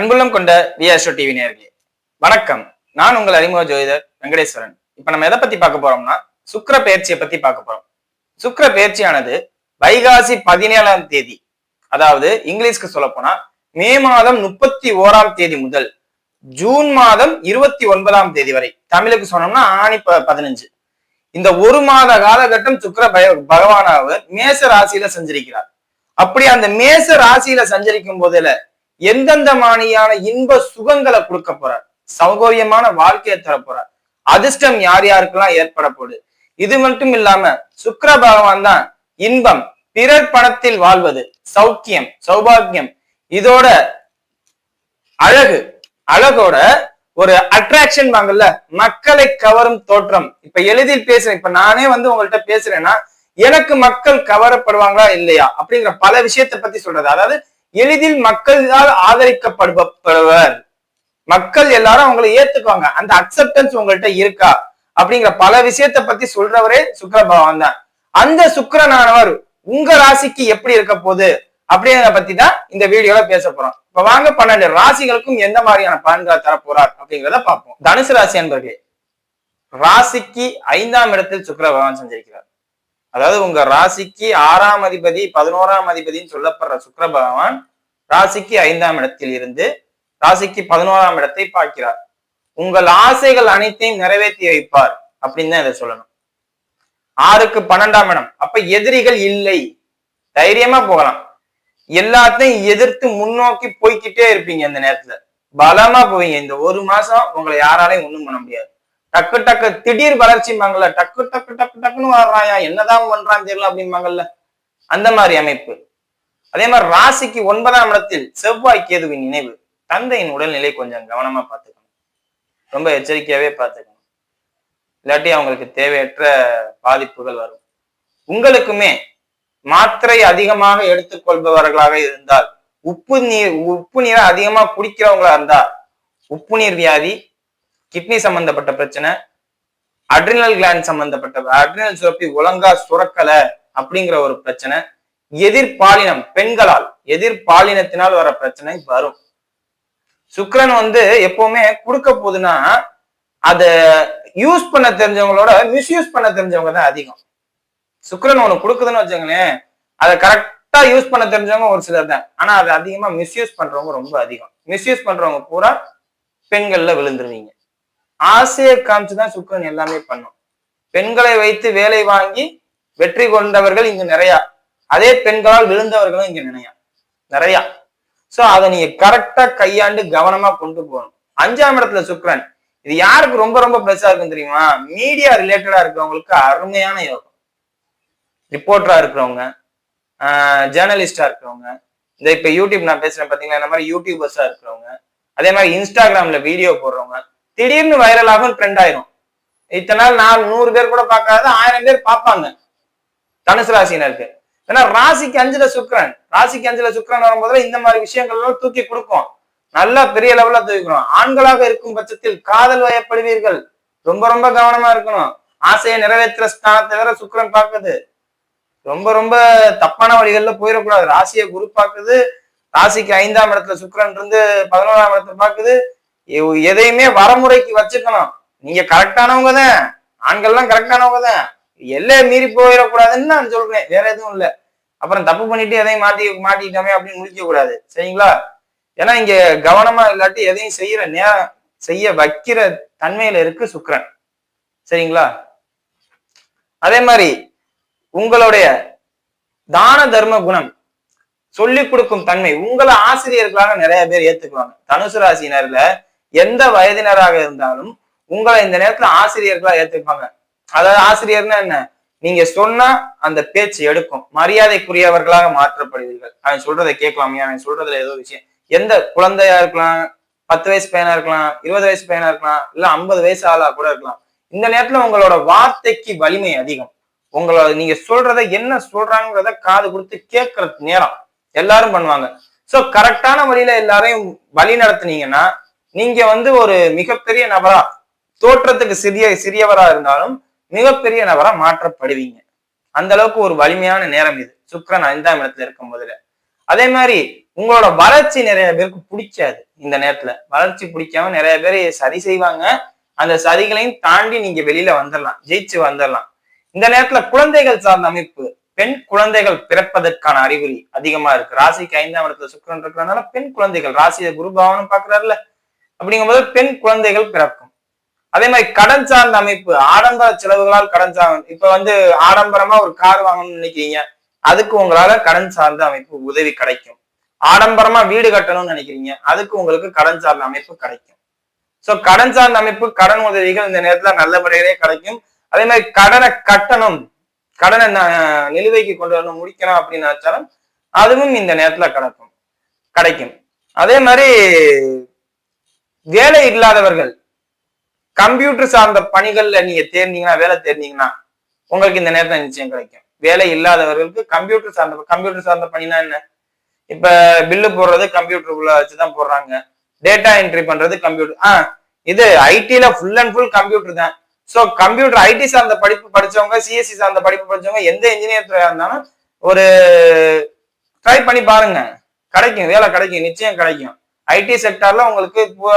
அன்புள்ளம் கொண்ட விஆர்ஷோ டிவி நேர்களே வணக்கம். நான் உங்கள் அறிமுக ஜோதிடர் வெங்கடேஸ்வரன். இப்ப நம்ம எதை பத்தி பார்க்க போறோம்னா சுக்கர பயிற்சியை பத்தி பார்க்க போறோம். சுக்கர பயிற்சியானது வைகாசி பதினேழாம் தேதி அதாவது இங்கிலீஷ்க்கு சொல்ல போனா மே மாதம் முப்பத்தி ஓராம் தேதி முதல் ஜூன் மாதம் இருபத்தி ஒன்பதாம் தேதி வரை. தமிழுக்கு சொன்னோம்னா ஆணி ப- பதினஞ்சு. இந்த ஒரு மாத காலகட்டம் சுக்கர பய பகவானாவர் மேச ராசியில சஞ்சரிக்கிறார். அப்படி அந்த மேச ராசியில சஞ்சரிக்கும் போதுல எந்தெந்த மானியான இன்ப சுகங்களை கொடுக்க போறார்? சௌகரியமான வாழ்க்கையை தர போறார். அதிர்ஷ்டம் யார் யாருக்கெல்லாம் ஏற்பட போகுது? இது மட்டும் இல்லாம சுக்கர பகவான் தான் இன்பம் பிறர் பணத்தில் வாழ்வது சௌக்கியம் சௌபாகியம். இதோட அழகு அழகோட ஒரு அட்ராக்ஷன் வாங்கல்ல மக்களை கவரும் தோற்றம். இப்ப எளிதில் பேசுறேன். இப்ப நானே வந்து உங்கள்ட்ட பேசுறேன்னா எனக்கு மக்கள் கவரப்படுவாங்களா இல்லையா? அப்படிங்கிற பல விஷயத்தை பத்தி சொல்றது. அதாவது எளிதில் மக்களால் ஆதரிக்கப்படுபவர் மக்கள் எல்லாரும் அவங்களை ஏத்துக்குவாங்க. அந்த அக்செப்டன்ஸ் உங்கள்ட்ட இருக்கா? அப்படிங்கிற பல விஷயத்தை பத்தி சொல்றவரே சுக்கர பகவான் தான். அந்த சுக்கரனானவர் உங்க ராசிக்கு எப்படி இருக்க போகுது? அப்படிங்கிறத பத்தி தான் இந்த வீடியோல பேச போறோம். இப்ப வாங்க பன்னெண்டு ராசிகளுக்கும் எந்த மாதிரியான பலன்களை தரப்போறார் அப்படிங்கிறத பார்ப்போம். தனுசு ராசி அன்பர்களே ராசிக்கு ஐந்தாம் இடத்தில் சுக்கர பகவான் சஞ்சரிக்கிறார். அதாவது உங்க ராசிக்கு ஆறாம் அதிபதி பதினோராம் அதிபதினு சொல்லப்படுற சுக்கர பகவான் ராசிக்கு ஐந்தாம் இடத்தில் இருந்து ராசிக்கு பதினோராம் இடத்தை பார்க்கிறார். உங்கள் ஆசைகள் அனைத்தையும் நிறைவேற்றி வைப்பார் அப்படின்னு தான் இதை சொல்லணும். ஆறுக்கு பன்னெண்டாம் இடம். அப்ப எதிரிகள் இல்லை. தைரியமா போகலாம். எல்லாத்தையும் எதிர்த்து முன்னோக்கி போய்க்கிட்டே இருப்பீங்க இந்த நேரத்துல. பலமா போவீங்க. இந்த ஒரு மாசம் உங்களை யாராலையும் ஒண்ணும் பண்ண முடியாது. டக்கு டக்கு திடீர் வளர்ச்சிம்பாங்கல்ல டக்கு டக்கு டக்கு டக்குன்னு வர்றாயா? என்னதான் பண்றான்னு தெரியல அப்படிம்பாங்கல்ல. அந்த மாதிரி அமைப்பு. அதே மாதிரி ராசிக்கு ஒன்பதாம் இடத்தில் செவ்வாய் கேதுவின் நினைவு. தந்தையின் உடல்நிலை கொஞ்சம் கவனமா பார்த்துக்கணும். ரொம்ப எச்சரிக்கையாவே பார்த்துக்கணும். இல்லாட்டி அவங்களுக்கு தேவையற்ற பாதிப்புகள் வரும். உங்களுக்குமே மாத்திரை அதிகமாக எடுத்துக்கொள்பவர்களாக இருந்தால் உப்பு நீர் உப்பு நீரை அதிகமா குடிக்கிறவங்களா இருந்தா உப்பு நீர் வியாதி கிட்னி சம்பந்தப்பட்ட பிரச்சனை அட்ரினல் கிளாண்ட் சம்பந்தப்பட்ட அட்ரினல் சுரப்பி ஒழுங்கா சுரக்கல அப்படிங்கிற ஒரு பிரச்சனை எதிர்பாலினம் பெண்களால் எதிர்பாலினத்தினால் வர பிரச்சனை வரும். சுக்கரன் வந்து எப்பவுமே கொடுக்க போகுதுன்னா அத யூஸ் பண்ண தெரிஞ்சவங்களோட மிஸ்யூஸ் பண்ண தெரிஞ்சவங்க தான் அதிகம். சுக்கரன் ஒண்ணு கொடுக்குதுன்னு வச்சுங்களேன் அதை கரெக்டா யூஸ் பண்ண தெரிஞ்சவங்க ஒரு சிலர் தான். ஆனா அதை அதிகமா மிஸ்யூஸ் பண்றவங்க ரொம்ப அதிகம். மிஸ்யூஸ் பண்றவங்க பூரா பெண்கள்ல விழுந்துருவீங்க. ஆசையை காமிச்சுதான் சுக்கரன் எல்லாமே பண்ணும். பெண்களை வைத்து வேலை வாங்கி வெற்றி கொண்டவர்கள் இங்கு நிறைய அதே பெண்களால் விழுந்தவர்களும் இங்க நினையா. நிறையா. சோ அதை நீங்க கரெக்டா கையாண்டு கவனமா கொண்டு போகணும். அஞ்சாம் இடத்துல சுக்ரன் இது யாருக்கு ரொம்ப ரொம்ப பிளஸா இருக்கும் தெரியுமா? மீடியா ரிலேட்டடா இருக்கிறவங்களுக்கு அருமையான யோகம். ரிப்போர்ட்டரா இருக்கிறவங்க ஜேர்னலிஸ்டா இருக்கிறவங்க இந்த இப்ப யூடியூப் நான் பேசுறேன் பாத்தீங்களா? இந்த மாதிரி யூடியூபர்ஸா இருக்கிறவங்க அதே மாதிரி இன்ஸ்டாகிராம்ல வீடியோ போடுறவங்க திடீர்னு வைரலாகும் ட்ரெண்ட் ஆயிரும். இத்தனை நாள் நான் நூறு பேர் கூட பார்க்காத ஆயிரம் பேர் பார்ப்பாங்க. தனுசு ராசினருக்கு ஏன்னா ராசிக்கு அஞ்சுல சுக்கரன். ராசிக்கு அஞ்சுல சுக்கரன் வரும்போதுல இந்த மாதிரி விஷயங்கள் எல்லாம் தூக்கி கொடுக்கும். நல்லா பெரிய லெவல்ல தூக்கிக்கணும் ஆண்களாக இருக்கும் பட்சத்தில் காதல் வயப்படுவீர்கள். ரொம்ப ரொம்ப கவனமா இருக்கணும். ஆசையை நிறைவேற்றுற ஸ்தானத்தை வேற சுக்கரன் பார்க்குது. ரொம்ப ரொம்ப தப்பான வழிகள்ல போயிடக்கூடாது. ராசியை குரு பார்க்குது. ராசிக்கு ஐந்தாம் இடத்துல சுக்கரன் இருந்து பதினோராம் இடத்துல பார்க்குது. எதையுமே வரமுறைக்கு வச்சுக்கணும். நீங்க கரெக்டானவங்க தான் ஆண்கள்லாம் கரெக்டானவங்க தான் எல்லையை மீறி போயிடக்கூடாதுன்னு நான் சொல்றேன். வேற எதுவும் இல்ல. அப்புறம் தப்பு பண்ணிட்டு எதையும் மாட்டி மாட்டிக்கிட்டோமே அப்படின்னு முடிக்க கூடாது. சரிங்களா? ஏன்னா இங்க கவனமா இல்லாட்டி எதையும் செய்யற நேரம் செய்ய வைக்கிற தன்மையில இருக்கு சுக்கரன். சரிங்களா? அதே மாதிரி உங்களுடைய தான தர்ம குணம் சொல்லிக் கொடுக்கும் தன்மை உங்களை ஆசிரியர்களாக நிறைய பேர் ஏத்துக்குவாங்க. தனுசு ராசினர்ல எந்த வயதினராக இருந்தாலும் உங்களை இந்த நேரத்துல ஆசிரியர்களா ஏத்துப்பாங்க. அதாவது ஆசிரியர்னா என்ன? நீங்க சொன்னா அந்த பேச்சு எடுக்கும். மரியாதைக்குரியவர்களாக மாற்றப்படுவீர்கள். அவன் சொல்றதை கேட்கலாமே அவன் சொல்றதுல ஏதோ விஷயம். எந்த குழந்தையா இருக்கலாம் பத்து வயசு பையனா இருக்கலாம் இருபது வயசு பையனா இருக்கலாம் இல்ல ஐம்பது வயசு ஆளா கூட இருக்கலாம். இந்த நேரத்துல உங்களோட வார்த்தைக்கு வலிமை அதிகம். உங்களோட நீங்க சொல்றத என்ன சொல்றாங்கிறத காது கொடுத்து கேட்கறது நேரம். எல்லாரும் பண்ணுவாங்க. சோ கரெக்டான வழியில எல்லாரையும் வழி நடத்துனீங்கன்னா நீங்க வந்து ஒரு மிகப்பெரிய நபரா தோற்றத்துக்கு சிறிய சிறியவரா இருந்தாலும் மிகப்பெரிய நபரா மாற்றப்படுவீங்க. அந்த அளவுக்கு ஒரு வலிமையான நேரம் இது. சுக்கிரன் ஐந்தாம் இடத்துல இருக்கும் போதுல. அதே மாதிரி உங்களோட வளர்ச்சி நிறைய பேருக்கு பிடிக்காது இந்த நேரத்துல. வளர்ச்சி பிடிக்காம நிறைய பேர் சரி செய்வாங்க. அந்த சதிகளையும் தாண்டி நீங்க வெளியில வந்துடலாம் ஜெயிச்சு வந்துடலாம் இந்த நேரத்துல குழந்தைகள் சார்ந்த அமைப்பு பெண் குழந்தைகள் பிறப்பதற்கான அறிகுறி அதிகமா இருக்கு. ராசிக்கு ஐந்தாம் இடத்துல சுக்கரன் இருக்கிறதுனால பெண் குழந்தைகள் ராசியை குரு பகவானும் பாக்குறாருல அப்படிங்கும்போது பெண் குழந்தைகள் பிறக்கும். அதே மாதிரி கடன் சார்ந்த அமைப்பு ஆடம்பர செலவுகளால் கடன் சார்ந்த இப்ப வந்து ஆடம்பரமா ஒரு கார் வாங்கணும்னு நினைக்கிறீங்க. அதுக்கு உங்களால கடன் சார்ந்த அமைப்பு உதவி கிடைக்கும். ஆடம்பரமா வீடு கட்டணும்னு நினைக்கிறீங்க. அதுக்கு உங்களுக்கு கடன் சார்ந்த அமைப்பு கிடைக்கும். சோ கடன் சார்ந்த அமைப்பு கடன் உதவிகள் இந்த நேரத்துல முறையிலே கிடைக்கும். அதே மாதிரி கடனை கட்டணும். கடனை ந- நிலுவைக்கு கொண்டு வரணும் முடிக்கணும் அப்படின்னு நினைச்சாலும் அதுவும் இந்த நேரத்துல கிடைக்கும். கிடைக்கும். அதே மாதிரி வேலை இல்லாதவர்கள் கம்ப்யூட்டர் சார்ந்த பணிகள்ல நீங்க தேர்ந்தீங்கன்னா வேலை தேர்ந்தீங்கன்னா உங்களுக்கு இந்த நேரத்தில் நிச்சயம் கிடைக்கும். வேலை இல்லாதவர்களுக்கு கம்ப்யூட்டர் சார்ந்த கம்ப்யூட்டர் சார்ந்த பணினா என்ன? இப்ப பில்லு போடுறது கம்ப்யூட்டருக்குள்ள வச்சுதான் போடுறாங்க. டேட்டா என்ட்ரி பண்றது கம்ப்யூட்டர் ஆ இது ஐடில ஃபுல் அண்ட் ஃபுல் கம்ப்யூட்டர் தான். ஸோ கம்ப்யூட்டர் ஐடி சார்ந்த படிப்பு படிச்சவங்க சிஎஸ்சி சார்ந்த படிப்பு படிச்சவங்க எந்த இன்ஜினியர் துறையா இருந்தாலும் ஒரு ட்ரை பண்ணி பாருங்க. கிடைக்கும் வேலை கிடைக்கும் நிச்சயம் கிடைக்கும். ஐடி செக்டார்ல உங்களுக்கு இப்போ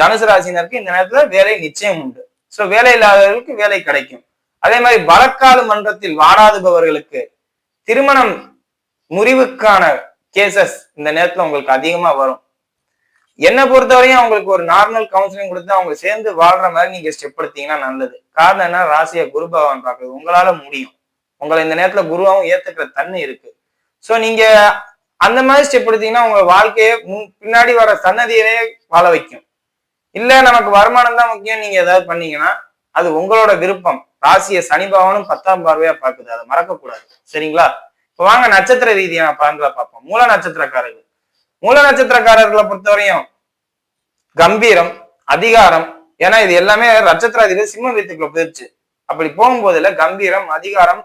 தனுசு ராசினருக்கு இந்த நேரத்துல வேலை நிச்சயம் உண்டு. சோ வேலை இல்லாதவர்களுக்கு வேலை கிடைக்கும். அதே மாதிரி வழக்காடு மன்றத்தில் வாடாதுபவர்களுக்கு திருமணம் முறிவுக்கான கேசஸ் இந்த நேரத்துல உங்களுக்கு அதிகமா வரும். என்னை பொறுத்தவரையும் அவங்களுக்கு ஒரு நார்மல் கவுன்சிலிங் கொடுத்து அவங்க சேர்ந்து வாழ்ற மாதிரி நீங்க ஸ்டெப் எடுத்தீங்கன்னா நல்லது. காரணம் என்ன? ராசியை குரு பகவான் பார்க்குறது உங்களால முடியும். உங்களை இந்த நேரத்துல குருவாவும் ஏத்துக்கிற தன்மை இருக்கு. சோ நீங்க அந்த மாதிரி ஸ்டெப் எடுத்தீங்கன்னா உங்க வாழ்க்கையை முன் பின்னாடி வர சன்னதியிலே வாழ வைக்கும். இல்ல நமக்கு வருமானம் தான் முக்கியம் நீங்க ஏதாவது பண்ணீங்கன்னா அது உங்களோட விருப்பம். ராசியை சனி பகவானும் பத்தாம் பார்வையா பாக்குது அதை மறக்கக்கூடாது. சரிங்களா? இப்ப வாங்க நட்சத்திர ரீதியான பலன்களை பார்ப்போம். மூல நட்சத்திரக்காரர்கள். மூல நட்சத்திரக்காரர்களை பொறுத்தவரையும் கம்பீரம் அதிகாரம் ஏன்னா இது எல்லாமே நட்சத்திராதிபதி சிம்ம வீட்டுக்குள்ள போயிடுச்சு அப்படி போகும்போதுல கம்பீரம் அதிகாரம்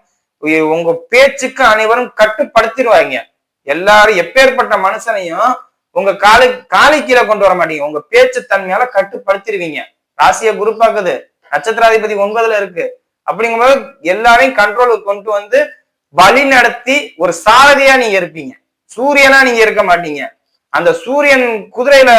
உங்க பேச்சுக்கு அனைவரும் கட்டுப்படுத்திடுவாங்க. எல்லாரும் எப்பேற்பட்ட மனுஷனையும் உங்க காலை காலை கீழே கொண்டு வர மாட்டீங்க. உங்க பேச்சு தன்மையால கட்டுப்படுத்திடுவீங்க ராசியை குரு பாக்குது நட்சத்திராதிபதி ஒன்பதுல இருக்கு. அப்படிங்கும்போது எல்லாரையும் கண்ட்ரோலுக்கு கொண்டு வந்து வழி நடத்தி ஒரு சாரதியா நீங்க இருப்பீங்க. சூரியனா நீங்க இருக்க மாட்டீங்க. அந்த சூரியன் குதிரையில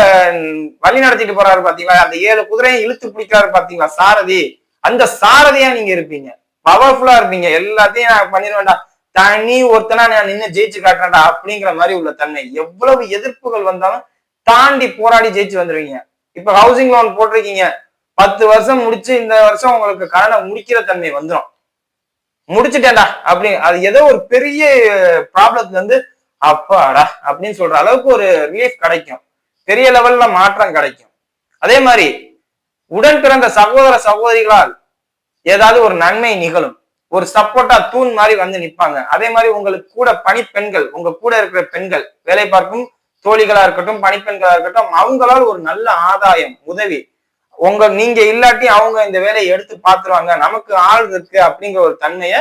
வழி நடத்திட்டு போறாரு பாத்தீங்களா? அந்த ஏழு குதிரையும் இழுத்து பிடிக்கிறாரு பாத்தீங்களா? சாரதி. அந்த சாரதியா நீங்க இருப்பீங்க. பவர்ஃபுல்லா இருப்பீங்க. எல்லாத்தையும் நான் வேண்டாம். தனி ஒருத்தனா நான் நின்னு ஜெயிச்சு காட்டுறேன்டா அப்படிங்கிற மாதிரி உள்ள தன்மை. எவ்வளவு எதிர்ப்புகள் வந்தாலும் தாண்டி போராடி ஜெயிச்சு வந்துருவீங்க. இப்ப ஹவுசிங் லோன் போட்டிருக்கீங்க. பத்து வருஷம் முடிச்சு இந்த வருஷம் உங்களுக்கு கடனை முடிக்கிற தன்மை வந்துடும் முடிச்சுட்டேன்டா அப்படி அது ஏதோ ஒரு பெரிய ப்ராப்ளத்துல இருந்து அப்பாடா அப்படின்னு சொல்ற அளவுக்கு ஒரு ரிலீஃப் கிடைக்கும். பெரிய லெவல்ல மாற்றம் கிடைக்கும். அதே மாதிரி உடன் பிறந்த சகோதர சகோதரிகளால் ஏதாவது ஒரு நன்மை நிகழும். ஒரு சப்போர்ட்டா தூண் மாதிரி வந்து நிப்பாங்க. அதே மாதிரி உங்களுக்கு கூட பணிப்பெண்கள் உங்க கூட இருக்கிற பெண்கள் வேலை பார்க்கும் தோழிகளா இருக்கட்டும் பணிப்பெண்களா இருக்கட்டும் அவங்களால் ஒரு நல்ல ஆதாயம் உதவி. உங்க நீங்க இல்லாட்டி அவங்க இந்த வேலையை எடுத்து பாத்துருவாங்க. நமக்கு ஆள் இருக்கு அப்படிங்கிற ஒரு தன்மையை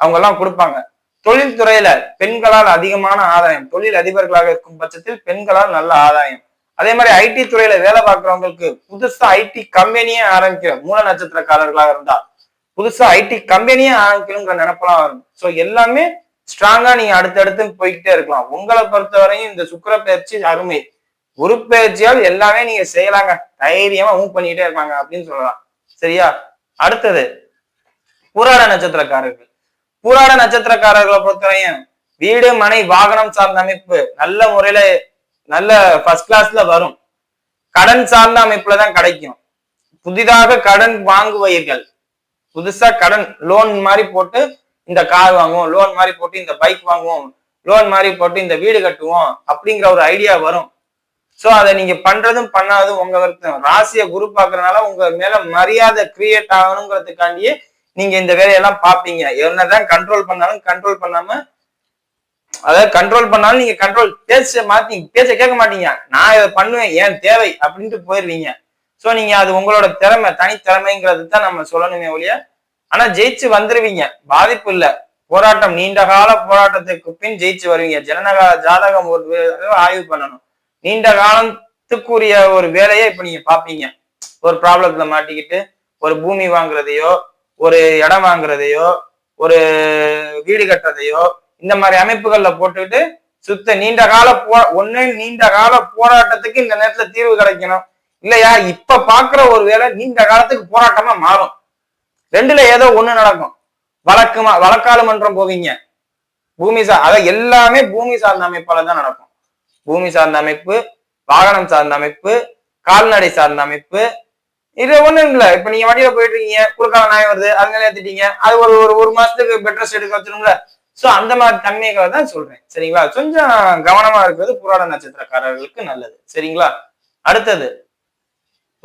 அவங்க எல்லாம் கொடுப்பாங்க. தொழில்துறையில பெண்களால் அதிகமான ஆதாயம். தொழில் அதிபர்களாக இருக்கும் பட்சத்தில் பெண்களால் நல்ல ஆதாயம். அதே மாதிரி ஐடி துறையில வேலை பார்க்கறவங்களுக்கு புதுசா ஐடி கம்பெனியே ஆரம்பிக்கிற மூல நட்சத்திரக்காரர்களாக இருந்தா புதுசா ஐடி கம்பெனியே ஆரம்பிக்கணுங்கிற நினைப்பெல்லாம் வரும். சோ எல்லாமே ஸ்ட்ராங்கா நீங்க அடுத்தடுத்து போய்கிட்டே இருக்கலாம். உங்களை பொறுத்தவரையும் இந்த சுக்கர பயிற்சி அருமை. ஒரு பயிற்சியால் எல்லாமே நீங்க செய்யலாங்க. தைரியமா மூவ் பண்ணிக்கிட்டே இருப்பாங்க அப்படின்னு சொல்லலாம். சரியா? அடுத்தது புராட நட்சத்திரக்காரர்கள். புராட நட்சத்திரக்காரர்களை பொறுத்தவரையும் வீடு மனை வாகனம் சார்ந்த அமைப்பு நல்ல முறையில நல்ல ஃபர்ஸ்ட் கிளாஸ்ல வரும். கடன் சார்ந்த அமைப்புல தான் கிடைக்கும். புதிதாக கடன் வாங்குவீர்கள் புதுசா கடன் லோன் மாதிரி போட்டு இந்த கார் வாங்குவோம் லோன் மாதிரி போட்டு இந்த பைக் வாங்குவோம் லோன் மாதிரி போட்டு இந்த வீடு கட்டுவோம் அப்படிங்கிற ஒரு ஐடியா வரும். ஸோ அதை நீங்க பண்றதும் பண்ணாததும் உங்க வருத்தம். ராசியை குரு பாக்குறதுனால உங்க மேல மரியாதை கிரியேட் ஆகணுங்கிறதுக்காண்டியே நீங்க இந்த வேலையெல்லாம் பார்ப்பீங்க. என்னதான் கண்ட்ரோல் பண்ணாலும் கண்ட்ரோல் பண்ணாம அதாவது கண்ட்ரோல் பண்ணாலும் நீங்க கண்ட்ரோல் பேச மாத்தி பேச கேட்க மாட்டீங்க. நான் இதை பண்ணுவேன் ஏன் தேவை அப்படின்ட்டு போயிடுவீங்க ஸோ நீங்க அது உங்களோட திறமை தனித்திறமைங்கிறது தான் நம்ம சொல்லணுமே ஒழிய ஆனா ஜெயிச்சு வந்துருவீங்க. பாதிப்பு இல்லை. போராட்டம் நீண்ட கால போராட்டத்துக்கு பின் ஜெயிச்சு வருவீங்க. ஜனநக ஜாதகம் ஒரு வே- ஆய்வு பண்ணணும். நீண்ட காலத்துக்குரிய ஒரு வேலையை இப்ப நீங்க பாப்பீங்க ஒரு ப்ராப்ளத்துல மாட்டிக்கிட்டு ஒரு பூமி வாங்குறதையோ ஒரு இடம் வாங்குறதையோ ஒரு வீடு கட்டுறதையோ இந்த மாதிரி அமைப்புகள்ல போட்டுக்கிட்டு சுத்த நீண்ட கால போ ஒன்னு நீண்ட கால போராட்டத்துக்கு இந்த நேரத்துல தீர்வு கிடைக்கணும். இல்லையா? இப்ப பாக்குற ஒரு வேலை நீண்ட காலத்துக்கு போராட்டமா மாறும். ரெண்டுல ஏதோ ஒண்ணு நடக்கும். வழக்குமா வழக்காளுமன்றம் போவீங்க. பூமி சார் அத எல்லாமே பூமி சார்ந்த அமைப்பால தான் நடக்கும். பூமி சார்ந்த அமைப்பு வாகனம் சார்ந்த அமைப்பு கால்நடை சார்ந்த அமைப்பு. இது ஒண்ணும் இல்ல. இப்ப நீங்க வண்டியில போயிட்டு இருக்கீங்க குறுக்கால நாய் வருது அதனால ஏத்துட்டீங்க. அது ஒரு ஒரு ஒரு மாசத்துக்கு பெட்ரஸ் எடுக்க வச்சிருங்களா சோ அந்த மாதிரி தன்மைகளை தான் சொல்றேன். சரிங்களா? கொஞ்சம் கவனமா இருக்கிறது புராண நட்சத்திரக்காரர்களுக்கு நல்லது. சரிங்களா? அடுத்தது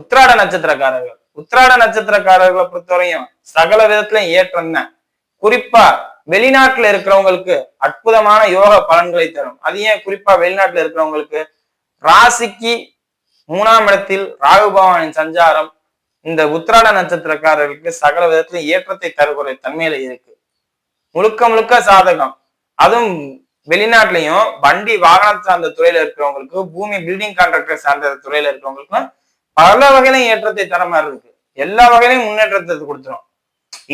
உத்திராட நட்சத்திரக்காரர்கள். உத்திராட நட்சத்திரக்காரர்களை பொறுத்தவரையும் சகல விதத்திலையும் ஏற்றம் தான் குறிப்பா வெளிநாட்டுல இருக்கிறவங்களுக்கு அற்புதமான யோக பலன்களை தரும். அது ஏன் குறிப்பா வெளிநாட்டுல இருக்கிறவங்களுக்கு? ராசிக்கு மூணாம் இடத்தில் ராகு பகவானின் சஞ்சாரம் இந்த உத்திராட நட்சத்திரக்காரர்களுக்கு சகல விதத்திலும் ஏற்றத்தை தரக்கூடிய தன்மையில இருக்கு. முழுக்க முழுக்க சாதகம். அதுவும் வெளிநாட்டிலையும் வண்டி வாகனம் சார்ந்த துறையில இருக்கிறவங்களுக்கு பூமி பில்டிங் கான்ட்ராக்டர் சார்ந்த துறையில இருக்கிறவங்களுக்கும் பல வகையிலும் ஏற்றத்தை தர மாதிரி இருக்கு. எல்லா வகையிலையும் முன்னேற்றத்தை கொடுத்துரும்.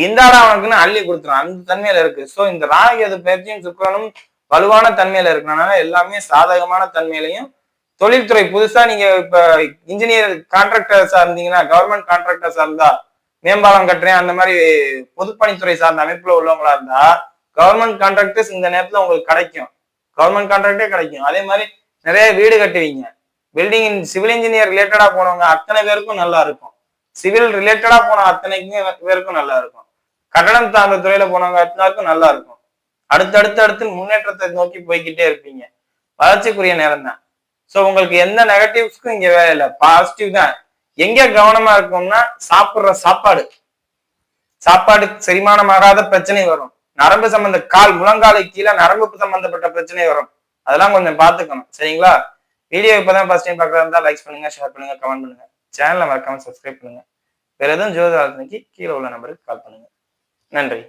இந்த அவனுக்குன்னு அள்ளி கொடுத்துரும். அந்த தன்மையில இருக்கு. சோ இந்த ராகு எது பயிற்சியும் சுக்கரனும் வலுவான தன்மையில இருக்கனால எல்லாமே சாதகமான தன்மையிலையும் தொழில்துறை புதுசா நீங்க இப்ப இன்ஜினியர் கான்ட்ராக்டர்ஸா இருந்தீங்கன்னா கவர்மெண்ட் கான்ட்ராக்டர்ஸா இருந்தா மேம்பாலம் கட்டுறேன் அந்த மாதிரி பொதுப்பணித்துறை சார்ந்த அமைப்புல உள்ளவங்களா இருந்தா கவர்மெண்ட் கான்ட்ராக்டர்ஸ் இந்த நேரத்துல உங்களுக்கு கிடைக்கும். கவர்மெண்ட் கான்ட்ராக்டே கிடைக்கும். அதே மாதிரி நிறைய வீடு கட்டுவீங்க. பில்டிங் சிவில் இன்ஜினியர் ரிலேட்டடா போனவங்க அத்தனை பேருக்கும் நல்லா இருக்கும். சிவில் ரிலேட்டடா போன அத்தனைக்குமே பேருக்கும் நல்லா இருக்கும். கட்டடம் சார்ந்த துறையில போனவங்க அத்தனைக்கும் நல்லா இருக்கும். அடுத்தடுத்து அடுத்து முன்னேற்றத்தை நோக்கி போய்கிட்டே இருப்பீங்க. வளர்ச்சிக்குரிய நேரம் தான். ஸோ உங்களுக்கு எந்த நெகட்டிவ்ஸ்க்கும் இங்க வேலை இல்லை. பாசிட்டிவ் தான். எங்க கவனமா இருக்கும்னா சாப்பிடுற சாப்பாடு. சாப்பாடு செரிமானமாகாத பிரச்சனை வரும். நரம்பு சம்பந்த கால் முழங்காலை கீழே நரம்பு சம்பந்தப்பட்ட பிரச்சனை வரும். அதெல்லாம் கொஞ்சம் பார்த்துக்கணும். சரிங்களா? வீடியோ இப்பதான் ஃபர்ஸ்ட் டைம் பார்க்குறதா இருந்தால் லைக் பண்ணுங்க ஷேர் பண்ணுங்க கமெண்ட் பண்ணுங்க. சேனலை மறக்காமல் சப்ஸ்கிரைப் பண்ணுங்க. வேறு எதுவும் ஜோதி கீழே உள்ள நம்பருக்கு கால் பண்ணுங்க. நன்றி.